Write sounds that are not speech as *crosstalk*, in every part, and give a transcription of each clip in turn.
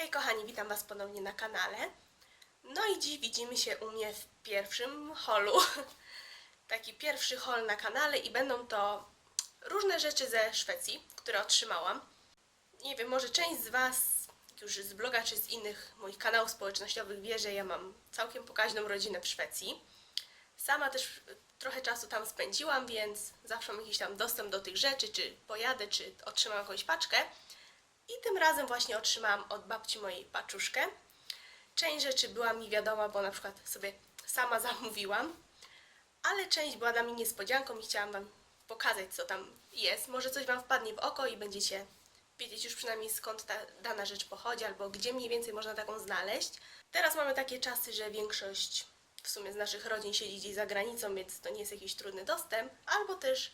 Hej kochani, witam Was ponownie na kanale. No i dziś widzimy się u mnie w pierwszym holu. *laughs* Taki pierwszy hol na kanale i będą to różne rzeczy ze Szwecji, które otrzymałam. Nie wiem, może część z Was już z bloga czy z innych moich kanałów społecznościowych wie, że ja mam całkiem pokaźną rodzinę w Szwecji. Sama też trochę czasu tam spędziłam, więc zawsze mam jakiś tam dostęp do tych rzeczy, czy pojadę, czy otrzymam jakąś paczkę. I tym razem właśnie otrzymałam od babci mojej paczuszkę. Część rzeczy była mi wiadoma, bo na przykład sobie sama *laughs* zamówiłam, ale część była dla mnie niespodzianką i chciałam Wam pokazać, co tam jest. Może coś Wam wpadnie w oko i będziecie wiedzieć już przynajmniej skąd ta dana rzecz pochodzi, albo gdzie mniej więcej można taką znaleźć. Teraz mamy takie czasy, że większość w sumie z naszych rodzin siedzi gdzieś za granicą, więc to nie jest jakiś trudny dostęp, albo też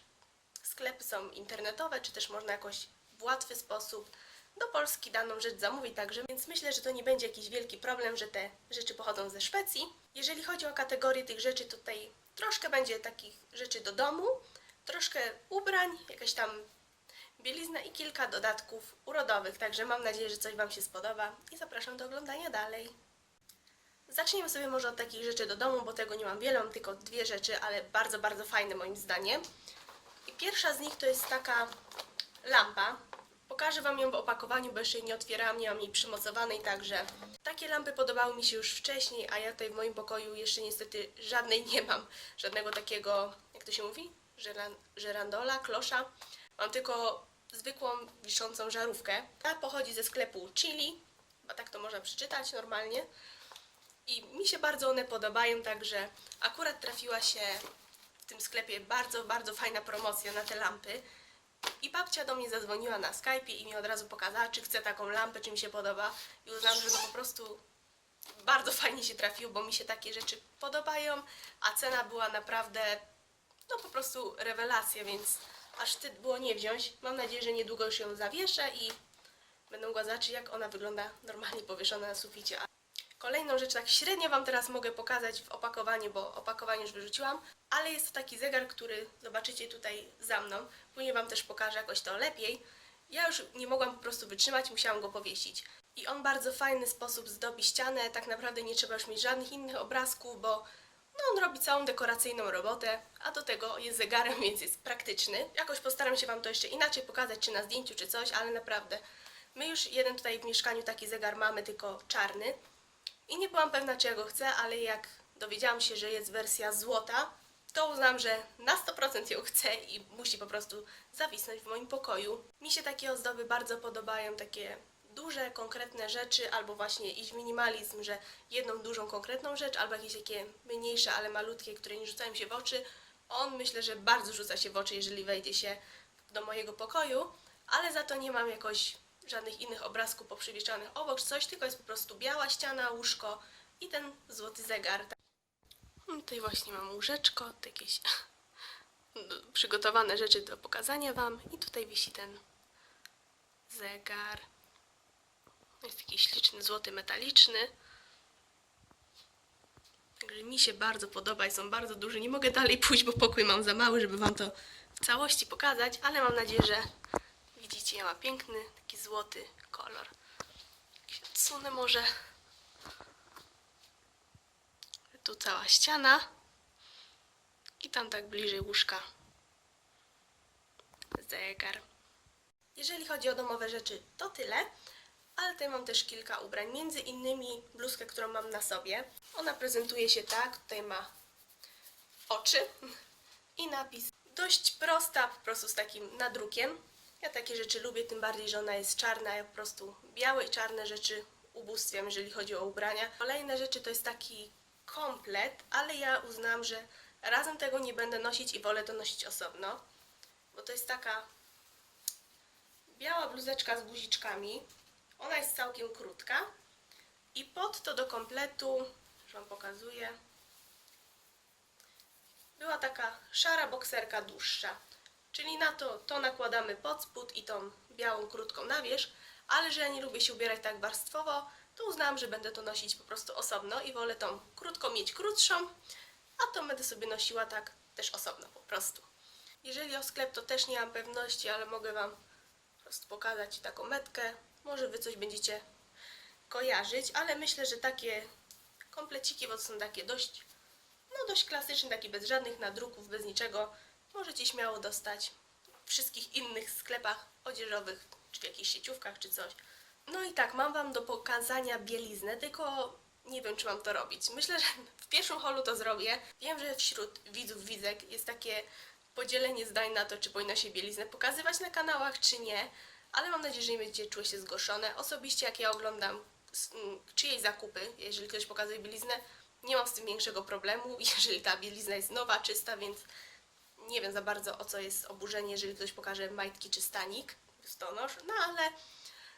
sklepy są internetowe, czy też można jakoś w łatwy sposób do Polski daną rzecz zamówić także, więc myślę, że to nie będzie jakiś wielki problem, że te rzeczy pochodzą ze Szwecji. Jeżeli chodzi o kategorię tych rzeczy, tutaj troszkę będzie takich rzeczy do domu, troszkę ubrań, jakaś tam bielizna i kilka dodatków urodowych, także mam nadzieję, że coś Wam się spodoba i zapraszam do oglądania dalej. Zaczniemy sobie może od takich rzeczy do domu, bo tego nie mam wiele, mam tylko dwie rzeczy, ale bardzo, bardzo fajne moim zdaniem. I pierwsza z nich to jest taka lampa. Pokażę Wam ją w opakowaniu, bo jeszcze jej nie otwierałam, nie mam jej przymocowanej, także takie lampy podobały mi się już wcześniej, a ja tutaj w moim pokoju jeszcze niestety żadnej nie mam. Żadnego takiego, jak to się mówi? Żeran, żerandola, klosza. Mam tylko zwykłą wiszącą żarówkę. Ta pochodzi ze sklepu Chili, bo tak to można przeczytać normalnie. I mi się bardzo one podobają, także akurat trafiła się w tym sklepie bardzo, bardzo fajna promocja na te lampy. I babcia do mnie zadzwoniła na Skype i mi od razu pokazała, czy chce taką lampę, czy mi się podoba. I uznałam, że no po prostu bardzo fajnie się trafiło, bo mi się takie rzeczy podobają, a cena była naprawdę, no po prostu rewelacja, więc aż wstyd było nie wziąć. Mam nadzieję, że niedługo już ją zawieszę i będę mogła zobaczyć, jak ona wygląda normalnie powieszona na suficie. Kolejną rzecz, tak średnio Wam teraz mogę pokazać w opakowaniu, bo opakowanie już wyrzuciłam, ale jest to taki zegar, który zobaczycie tutaj za mną. Później Wam też pokażę jakoś to lepiej. Ja już nie mogłam po prostu wytrzymać, musiałam go powiesić. I on bardzo fajny sposób zdobi ścianę, tak naprawdę nie trzeba już mieć żadnych innych obrazków, bo no on robi całą dekoracyjną robotę, a do tego jest zegarem, *laughs* więc jest praktyczny. Jakoś postaram się Wam to jeszcze inaczej pokazać, czy na zdjęciu, czy coś, ale naprawdę. My już jeden tutaj w mieszkaniu taki zegar mamy, tylko czarny. I nie byłam pewna, czy ja go chcę, ale jak dowiedziałam się, że jest wersja złota, to uznam, że na 100% ją chcę i musi po prostu zawisnąć w moim pokoju. Mi się takie ozdoby bardzo podobają, takie duże, konkretne rzeczy, albo właśnie iść minimalizm, że jedną dużą, konkretną rzecz, albo jakieś takie mniejsze, ale malutkie, które nie rzucają się w oczy. On myślę, że bardzo rzuca się w oczy, jeżeli wejdzie się do mojego pokoju, ale za to nie mam jakoś żadnych innych obrazków poprzywieczanych obok, czy coś, tylko jest po prostu biała ściana, łóżko i ten złoty zegar. No, Tutaj właśnie mam łóżeczko, jakieś *laughs* przygotowane rzeczy do pokazania Wam i tutaj wisi ten zegar. Jest taki śliczny, złoty, metaliczny. Także mi się bardzo podoba i są bardzo duże. Nie mogę dalej pójść, bo pokój mam za mały, żeby Wam to w całości pokazać, ale mam nadzieję, że widzicie, ma piękny, taki złoty kolor. Jak się odsunę może. Tu cała ściana. I tam tak bliżej łóżka. Zegar. Jeżeli chodzi o domowe rzeczy, to tyle. Ale tutaj mam też kilka ubrań, między innymi bluzkę, którą mam na sobie. Ona prezentuje się tak, tutaj ma oczy i napis. Dość prosta, po prostu z takim nadrukiem. Ja takie rzeczy lubię, tym bardziej, że ona jest czarna, ja po prostu białe i czarne rzeczy ubóstwiam, jeżeli chodzi o ubrania. Kolejne rzeczy to jest taki komplet, ale ja uznałam, że razem tego nie będę nosić i wolę to nosić osobno, bo to jest taka biała bluzeczka z guziczkami. Ona jest całkiem krótka. I pod to do kompletu, już Wam pokazuję, była taka szara bokserka dłuższa. Czyli na to, to nakładamy pod spód i tą białą krótką na wierzch, ale że ja nie lubię się ubierać tak warstwowo, to uznałam, że będę to nosić po prostu osobno i wolę tą krótką mieć krótszą, a tą będę sobie nosiła tak też osobno po prostu. Jeżeli o sklep, to też nie mam pewności, ale mogę Wam po prostu pokazać taką metkę. Może Wy coś będziecie kojarzyć, ale myślę, że takie kompleciki, bo to są takie dość, no dość klasyczne, takie bez żadnych nadruków, bez niczego, możecie śmiało dostać w wszystkich innych sklepach odzieżowych, czy w jakichś sieciówkach, czy coś. No i tak, mam Wam do pokazania bieliznę, tylko nie wiem, czy mam to robić. Myślę, że *laughs* w pierwszym holu to zrobię. Wiem, że wśród widzów, widzek jest takie podzielenie zdań na to, czy powinno się bieliznę pokazywać na kanałach, czy nie, ale mam nadzieję, że nie będziecie czuły się zgłoszone. Osobiście, jak ja oglądam s- m, czyjeś zakupy, jeżeli ktoś pokazuje bieliznę, nie mam z tym większego problemu, *laughs* jeżeli ta bielizna jest nowa, czysta, więc nie wiem za bardzo o co jest oburzenie, jeżeli ktoś pokaże majtki czy stanik, stonosz, no ale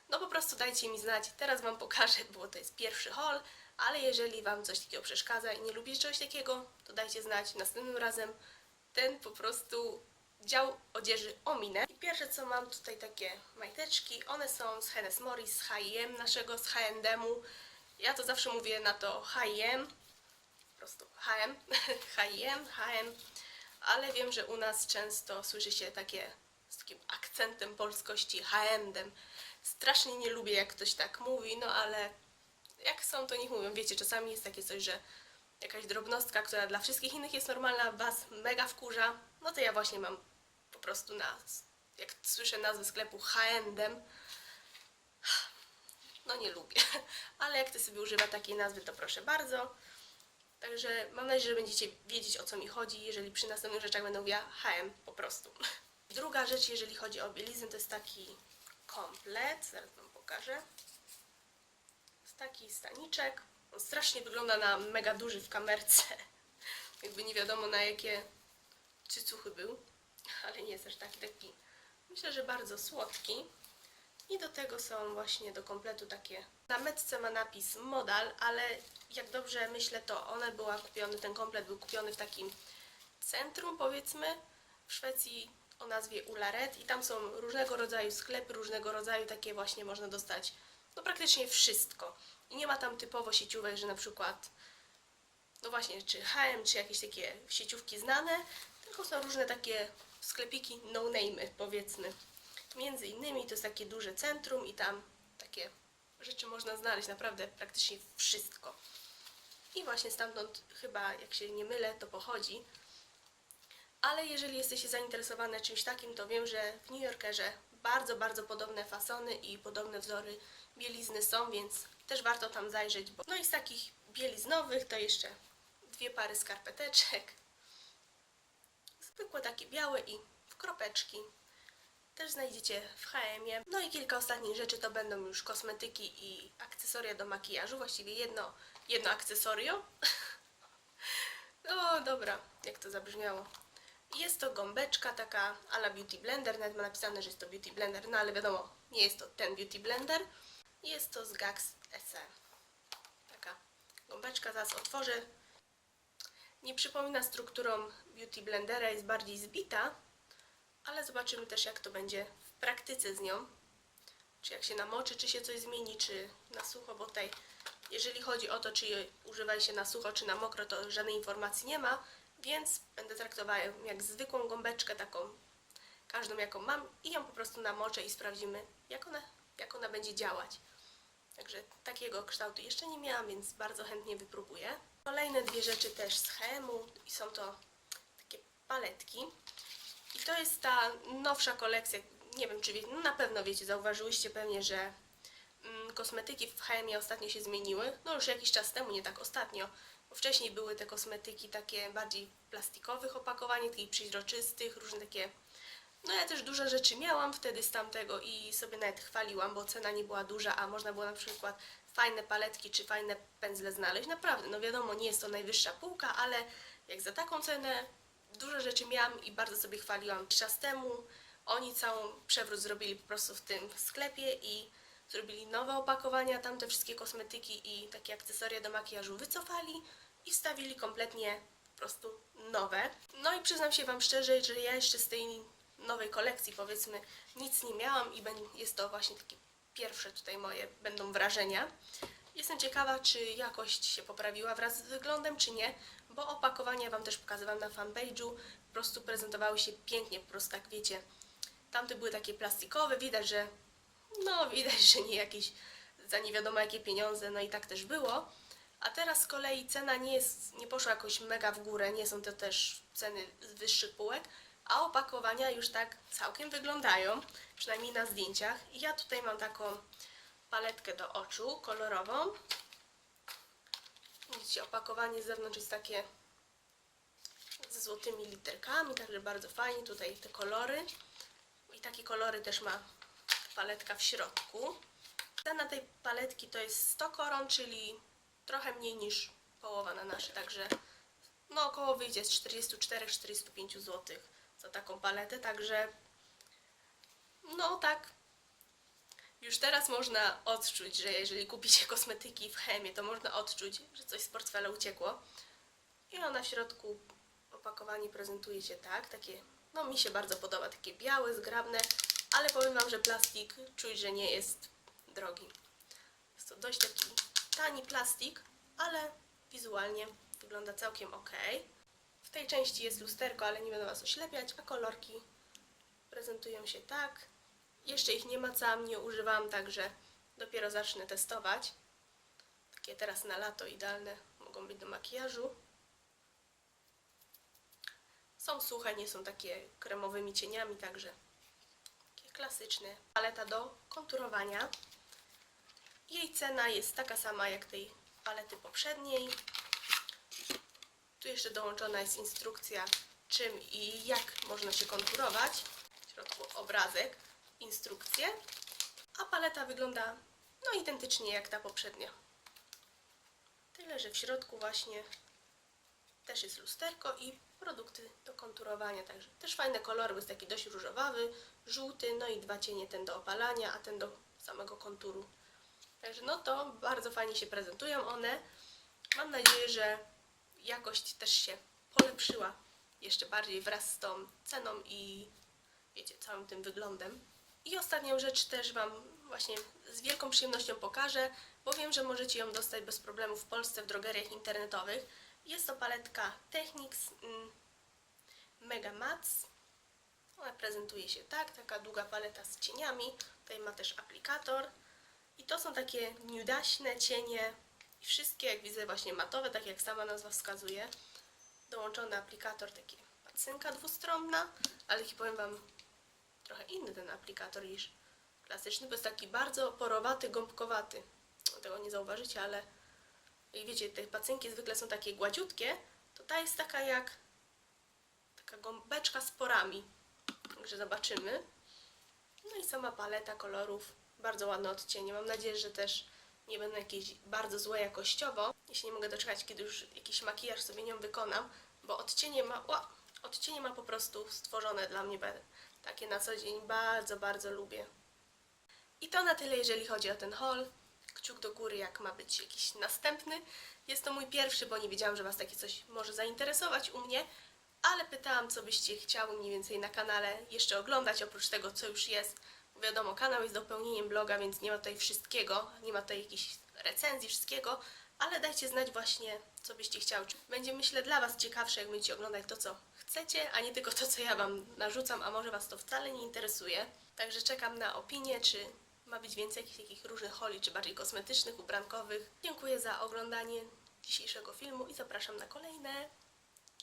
no po prostu dajcie mi znać. Teraz Wam pokażę, bo to jest pierwszy haul, ale jeżeli Wam coś takiego przeszkadza i nie lubicie czegoś takiego, to dajcie znać. Następnym razem ten po prostu dział odzieży ominę. I pierwsze co mam tutaj takie majteczki, one są z Hennes Morris, z H&M naszego, z H&M-u. Ja to zawsze mówię na to H&M, po prostu H&M, H&M, H&M, ale wiem, że u nas często słyszy się takie z takim akcentem polskości H&M. Strasznie nie lubię, jak ktoś tak mówi, no ale jak są, to niech mówią. Wiecie, czasami jest takie coś, że jakaś drobnostka, która dla wszystkich innych jest normalna, was mega wkurza, no to ja właśnie mam po prostu na, jak słyszę nazwę sklepu H&M, no nie lubię, *laughs* ale jak ktoś sobie używa takiej nazwy, to proszę bardzo. Także mam nadzieję, że będziecie wiedzieć o co mi chodzi, jeżeli przy następnych rzeczach będę mówiła HM po prostu. *laughs* Druga rzecz, jeżeli chodzi o bieliznę, to jest taki komplet, zaraz wam pokażę. Jest taki staniczek. On strasznie wygląda na mega duży w kamerce. *laughs* Jakby nie wiadomo na jakie cycuchy był, *laughs* ale nie jest aż taki taki. Myślę, że bardzo słodki. I do tego są właśnie do kompletu takie. Na metce ma napis modal, ale jak dobrze myślę, to one była kupiony, ten komplet był kupiony w takim centrum, powiedzmy, w Szwecji o nazwie Ularet i tam są różnego rodzaju sklepy, różnego rodzaju takie właśnie można dostać, no praktycznie wszystko. I nie ma tam typowo sieciówek, że na przykład, no właśnie, czy H&M, czy jakieś takie sieciówki znane, tylko są różne takie sklepiki no-name'y, powiedzmy. Między innymi to jest takie duże centrum i tam takie rzeczy można znaleźć naprawdę praktycznie wszystko. I właśnie stamtąd chyba, jak się nie mylę, to pochodzi. Ale jeżeli jesteście zainteresowane czymś takim, to wiem, że w New Yorkerze bardzo, bardzo podobne fasony i podobne wzory bielizny są, więc też warto tam zajrzeć. Bo... No i z takich bieliznowych to jeszcze dwie pary skarpeteczek. Zwykłe takie białe i w kropeczki. Też znajdziecie w H&M. No i kilka ostatnich rzeczy to będą już kosmetyki i akcesoria do makijażu. Właściwie jedno, jedno akcesorio. *laughs* No dobra, jak to zabrzmiało. Jest to gąbeczka taka ala Beauty Blender. Nawet ma napisane, że jest to Beauty Blender, no ale wiadomo, nie jest to ten Beauty Blender. Jest to z Gax SE. Taka gąbeczka, zaraz otworzę. Nie przypomina strukturą Beauty Blendera, jest bardziej zbita, ale zobaczymy też jak to będzie w praktyce z nią. Czy jak się namoczy, czy się coś zmieni, czy na sucho, bo tutaj jeżeli chodzi o to, czy je używa się na sucho, czy na mokro, to żadnej informacji nie ma, więc będę traktowała ją jak zwykłą gąbeczkę, taką każdą jaką mam i ją po prostu namoczę i sprawdzimy jak ona, jak ona będzie działać. Także takiego kształtu jeszcze nie miałam, więc bardzo chętnie wypróbuję. Kolejne dwie rzeczy też z H&M-u i są to takie paletki. I to jest ta nowsza kolekcja. Nie wiem, czy wie, no na pewno wiecie, zauważyłyście pewnie, że mm, kosmetyki w H&M ostatnio się zmieniły. No już jakiś czas temu, nie tak ostatnio. Bo wcześniej były te kosmetyki takie bardziej plastikowych opakowań, takich przeźroczystych, różne takie. No ja też dużo rzeczy miałam wtedy z tamtego i sobie nawet chwaliłam, bo cena nie była duża, a można było na przykład fajne paletki czy fajne pędzle znaleźć. Naprawdę, no wiadomo, nie jest to najwyższa półka, ale jak za taką cenę dużo rzeczy miałam i bardzo sobie chwaliłam. Czas temu oni całą przewrót zrobili po prostu w tym sklepie i zrobili nowe opakowania, tam te wszystkie kosmetyki i takie akcesoria do makijażu wycofali i wstawili kompletnie po prostu nowe. No i przyznam się Wam szczerze, że ja jeszcze z tej nowej kolekcji powiedzmy nic nie miałam i jest to właśnie takie pierwsze tutaj moje będą wrażenia. Jestem ciekawa, czy jakość się poprawiła wraz z wyglądem, czy nie, bo opakowania Wam też pokazywałam na fanpage'u, po prostu prezentowały się pięknie, po prostu tak wiecie. Tamte były takie plastikowe, widać, że no widać, że nie jakieś za nie wiadomo jakie pieniądze, no i tak też było. A teraz z kolei cena nie jest, nie poszła jakoś mega w górę, nie są to też ceny z wyższych półek, a opakowania już tak całkiem wyglądają, przynajmniej na zdjęciach. I ja tutaj mam taką paletkę do oczu, kolorową. Widzicie, opakowanie z zewnątrz jest takie ze złotymi literkami, także bardzo fajnie. Tutaj te kolory. I takie kolory też ma paletka w środku. Cena tej paletki to jest 100 koron, czyli trochę mniej niż połowa na nasze, także no około wyjdzie z 44-45 zł za taką paletę, także no tak. Już teraz można odczuć, że jeżeli kupicie kosmetyki w chemie, to można odczuć, że coś z portfela uciekło. I ona w środku opakowanie prezentuje się tak, takie, no mi się bardzo podoba, takie białe, zgrabne, ale powiem Wam, że plastik czuć, że nie jest drogi. Jest to dość taki tani plastik, ale wizualnie wygląda całkiem ok. W tej części jest lusterko, ale nie będę Was oślepiać, a kolorki prezentują się tak. Jeszcze ich nie macałam, nie używam, także dopiero zacznę testować. Takie teraz na lato idealne mogą być do makijażu. Są suche, nie są takie kremowymi cieniami, także takie klasyczne. Paleta do konturowania. Jej cena jest taka sama jak tej palety poprzedniej. Tu jeszcze dołączona jest instrukcja czym i jak można się konturować. W środku obrazek, instrukcje. A paleta wygląda no identycznie jak ta poprzednia. Tyle, że w środku właśnie też jest lusterko i produkty do konturowania, także też fajne kolory, bo jest taki dość różowawy, żółty, no i dwa cienie, ten do opalania, a ten do samego konturu. Także no to bardzo fajnie się prezentują one. Mam nadzieję, że jakość też się polepszyła jeszcze bardziej wraz z tą ceną i wiecie, całym tym wyglądem. I ostatnią rzecz też Wam właśnie z wielką przyjemnością pokażę, bo wiem, że możecie ją dostać bez problemu w Polsce w drogeriach internetowych. Jest to paletka Technics mm, Mega Mats. Ona prezentuje się tak, taka długa paleta z cieniami. Tutaj ma też aplikator. I to są takie niudaśne cienie i wszystkie, jak widzę, właśnie matowe, tak jak sama nazwa wskazuje. Dołączony aplikator, takie pacynka dwustronna, ale powiem Wam, trochę inny ten aplikator niż klasyczny, bo jest taki bardzo porowaty, gąbkowaty. Tego nie zauważycie, ale i wiecie, te pacynki zwykle są takie gładziutkie, to ta jest taka jak taka gąbeczka z porami. Także zobaczymy. No i sama paleta kolorów, bardzo ładne odcienie. Mam nadzieję, że też nie będą jakieś bardzo złe jakościowo. Jeśli nie mogę doczekać, kiedy już jakiś makijaż sobie nią wykonam, bo odcienie ma, ła, odcienie ma po prostu stworzone dla mnie. Takie na co dzień bardzo, bardzo lubię. I to na tyle, jeżeli chodzi o ten haul. Kciuk do góry, jak ma być jakiś następny. Jest to mój pierwszy, bo nie wiedziałam, że Was takie coś może zainteresować u mnie, ale pytałam, co byście chciały mniej więcej na kanale jeszcze oglądać, oprócz tego, co już jest. Bo wiadomo, kanał jest dopełnieniem bloga, więc nie ma tutaj wszystkiego, nie ma tutaj jakichś recenzji, wszystkiego, ale dajcie znać właśnie, co byście chciały. Będzie, myślę, dla Was ciekawsze, jak będziecie oglądać to, co chcecie, a nie tylko to, co ja Wam narzucam, a może Was to wcale nie interesuje. Także czekam na opinię, czy ma być więcej jakichś takich różnych holi, czy bardziej kosmetycznych, ubrankowych. Dziękuję za oglądanie dzisiejszego filmu i zapraszam na kolejne.